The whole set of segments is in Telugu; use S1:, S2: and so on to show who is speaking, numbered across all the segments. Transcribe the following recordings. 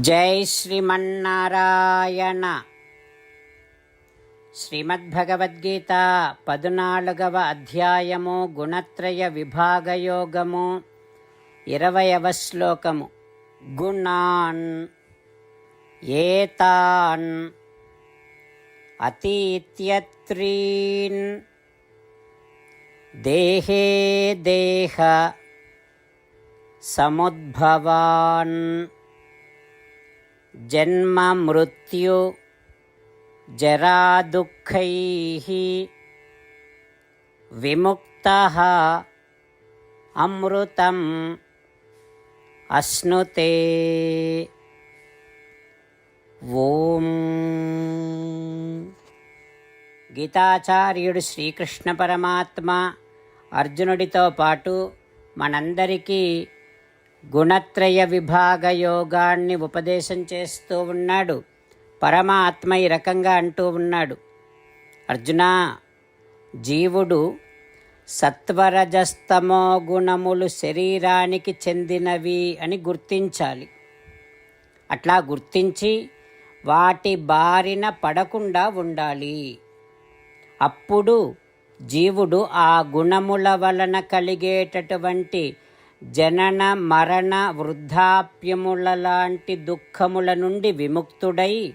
S1: జై శ్రీమన్నారాయణ. శ్రీమద్భగవద్గీత పదునాలుగవ అధ్యాయము గుణత్రయ విభాగయోగము ఇరవయవ శ్లోకము. గుణాన్ ఏతాన్ అతీత్యత్రీన్ దేహే దేహ సముద్భవాన్. జన్మ మృత్యు జరాదుఃఖై విముక్త అమృతం అశ్నుతే. ఓం. గీతాచార్యుడు శ్రీకృష్ణ పరమాత్మ అర్జునుడితో పాటు మనందరికీ గుణత్రయ విభాగ యోగాన్ని ఉపదేశం చేస్తూ ఉన్నాడు. పరమాత్మ ఈ రకంగా అంటూ ఉన్నాడు. అర్జున జీవుడు సత్వరజస్తమో గుణములు శరీరానికి చెందినవి అని గుర్తించాలి. అట్లా గుర్తించి వాటి బారిన పడకుండా ఉండాలి. అప్పుడు జీవుడు ఆ గుణముల వలన కలిగేటటువంటి జనన మరణ వృద్ధాప్యముల లాంటి దుఃఖముల నుండి విముక్తుడై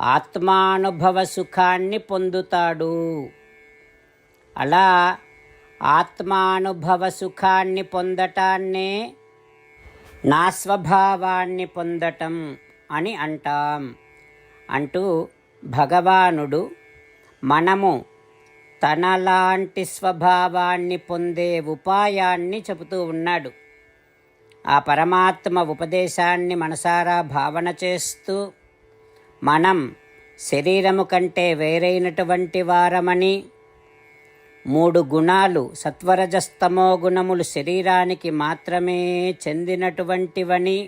S1: ఆత్మానుభవ సుఖాన్ని పొందుతాడు. అలా ఆత్మానుభవ సుఖాన్ని పొందటాన్నే నా స్వభావాన్ని పొందటం అని అంటాం. అంటూ భగవానుడు మనము తనలాంటి స్వభావాన్ని పొందే ఉపాయాన్ని చెబుతూ ఉన్నాడు. ఆ పరమాత్మ ఉపదేశాన్ని మనసారా భావన చేస్తూ మనం శరీరము కంటే వేరైనటువంటి వారమని మూడు గుణాలు సత్వరజస్తమో గుణములు శరీరానికి మాత్రమే చెందినటువంటివని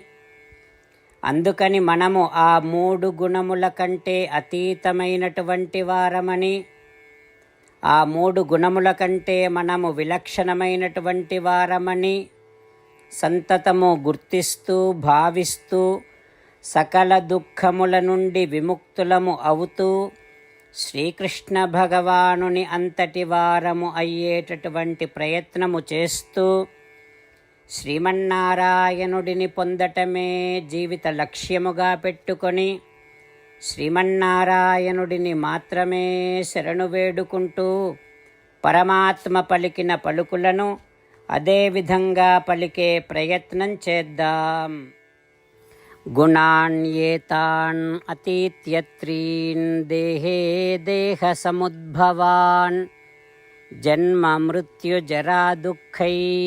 S1: అందుకని మనము ఆ మూడు గుణముల కంటే అతీతమైనటువంటి వారమని ఆ మూడు గుణముల కంటే మనము విలక్షణమైనటువంటి వారమని సంతతము గుర్తిస్తూ భావిస్తూ సకల దుఃఖముల నుండి విముక్తులము అవుతూ శ్రీకృష్ణ భగవానుని అంతటి వారము అయ్యేటటువంటి ప్రయత్నము చేస్తూ శ్రీమన్నారాయణుడిని పొందటమే జీవిత లక్ష్యముగా పెట్టుకొని శ్రీమన్నారాయణుడిని మాత్రమే శరణు వేడుకుంటూ పరమాత్మ పలికిన పలుకులను అదేవిధంగా పలికే ప్రయత్నం చేద్దాం. గుణాన్యేతాన్ అతీత్యత్రీన్ దేహే దేహ సముద్భవాన్ జన్మ మృత్యుజరా దుఃఖై.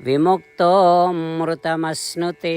S1: విముక్తో మృతమశ్నుతే.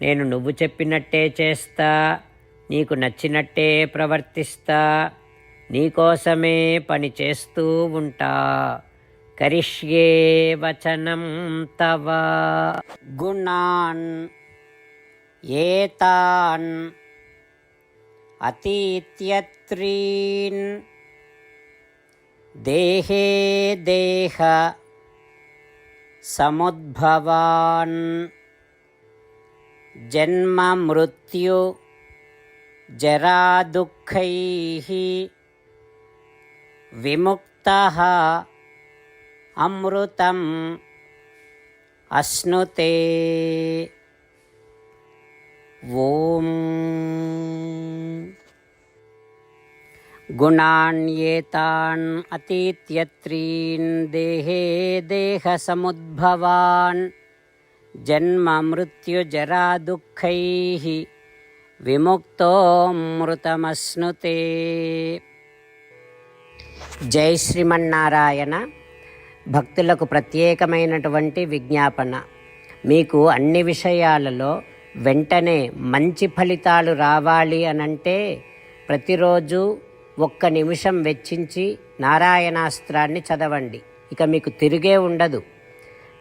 S1: నేను నువ్వు చెప్పినట్టే చేస్తా నీకు నచ్చినట్టే ప్రవర్తిస్తా నీకోసమే పని చేస్తూ ఉంటా. కరిష్యే వచనం తవ. గుణాన్ ఏతాన్ అతీత్యత్రీన్ దేహే దేహ సముద్భవాన్ जन्ममृत्यु जरादुःखैः विमुक्तः अमृतम् अश्नुते। ॐ। गुणान्येतान् अतित्यत्रीन् देहे देहसमुद्भवान्। దేహే జన్మ దుఃఖై విముక్తోమృతమశ్నుతే. జై శ్రీమన్నారాయణ. భక్తులకు ప్రత్యేకమైనటువంటి విజ్ఞాపన. మీకు అన్ని విషయాలలో వెంటనే మంచి ఫలితాలు రావాలి అనంటే ప్రతిరోజు ఒక్క నిమిషం వెచ్చించి నారాయణాస్త్రాన్ని చదవండి. ఇక మీకు తిరిగే ఉండదు.